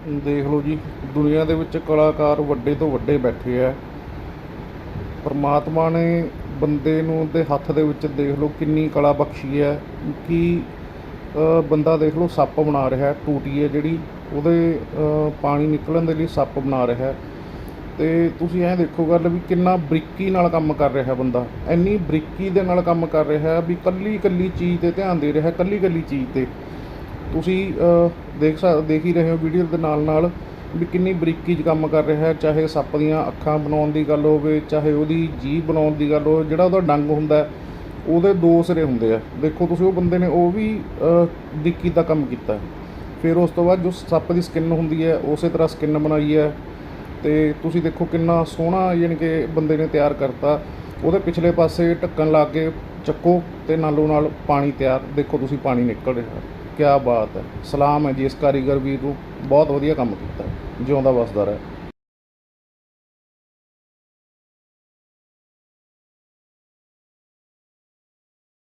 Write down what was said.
ਦੇਖ ਲਓ ਜੀ, ਦੁਨੀਆ ਦੇ ਵਿੱਚ ਕਲਾਕਾਰ ਵੱਡੇ ਤੋਂ ਵੱਡੇ ਬੈਠੇ ਆ। ਪਰਮਾਤਮਾ ਨੇ ਬੰਦੇ ਨੂੰ ਦੇ ਹੱਥ ਦੇ ਵਿੱਚ ਦੇਖ ਲਓ ਕਿੰਨੀ ਕਲਾ ਬਖਸ਼ੀ ਹੈ ਕਿ ਬੰਦਾ ਦੇਖ ਲਓ ਸੱਪ ਬਣਾ ਰਿਹਾ ਟੂਟੀ ਹੈ ਜਿਹੜੀ, ਉਹਦੇ ਪਾਣੀ ਨਿਕਲਣ ਦੇ ਲਈ ਸੱਪ ਬਣਾ ਰਿਹਾ ਹੈ। ਤੇ ਤੁਸੀਂ ਐਂ ਦੇਖੋ ਗੱਲ ਵੀ ਕਿੰਨਾ ਬਰੀਕੀ ਨਾਲ ਕੰਮ ਕਰ ਰਿਹਾ ਬੰਦਾ। ਇੰਨੀ ਬਰੀਕੀ ਦੇ ਨਾਲ ਕੰਮ ਕਰ ਰਿਹਾ ਵੀ ਕੱਲੀ ਕੱਲੀ ਚੀਜ਼ ਤੇ ਧਿਆਨ ਦੇ ਰਿਹਾ ਹੈ ਕੱਲੀ ਕੱਲੀ ਚੀਜ਼ ਤੇ। ਤੁਸੀਂ ਦੇਖ ਸਕ ਦੇਖ ਹੀ ਰਹੇ ਹੋ ਵੀਡੀਓ ਦੇ ਨਾਲ ਨਾਲ ਵੀ ਕਿੰਨੀ ਬਰੀਕੀ 'ਚ ਕੰਮ ਕਰ ਰਿਹਾ ਚਾਹੇ ਸੱਪ ਦੀਆਂ ਅੱਖਾਂ ਬਣਾਉਣ ਦੀ ਗੱਲ ਹੋਵੇ ਚਾਹੇ ਉਹਦੀ ਜੀਭ ਬਣਾਉਣ ਦੀ ਗੱਲ ਹੋਵੇ ਜਿਹੜਾ ਉਹਦਾ ਡੰਗ ਹੁੰਦਾ ਉਹਦੇ ਦੋ ਸਿਰੇ ਹੁੰਦੇ ਆ। ਦੇਖੋ ਤੁਸੀਂ ਉਹ ਬੰਦੇ ਨੇ ਉਹ ਵੀ ਅ, ਬਰੀਕੀ ਦਾ ਕੰਮ ਕੀਤਾ ਫਿਰ ਉਸ ਤੋਂ ਬਾਅਦ ਜੋ ਸੱਪ ਦੀ ਸਕਿਨ ਹੁੰਦੀ ਹੈ ਉਸੇ ਤਰ੍ਹਾਂ ਸਕਿਨ ਬਣਾਈ ਹੈ। ਤੇ ਤੁਸੀਂ ਦੇਖੋ ਕਿੰਨਾ ਸੋਹਣਾ ਯਾਨੀ ਕਿ ਬੰਦੇ ਨੇ ਤਿਆਰ ਕਰਤਾ। ਉਹਦੇ ਪਿਛਲੇ ਪਾਸੇ ਢੱਕਣ ਲਾ ਕੇ ਚੱਕੋ ਤੇ ਨਾਲੋਂ ਨਾਲ ਪਾਣੀ ਤਿਆਰ। ਦੇਖੋ ਤੁਸੀਂ ਪਾਣੀ ਨਿਕਲ ਰਿਹਾ। ਕਿਆ ਬਾਤ ਹੈ। ਸਲਾਮ ਹੈ ਜੀ, ਇਸ ਕਾਰੀਗਰ ਵੀਰ ਨੂੰ। ਬਹੁਤ ਵਧੀਆ ਕੰਮ ਕੀਤਾ। ਜਿਉਂਦਾ ਵਸਦਾ ਰਹੇ।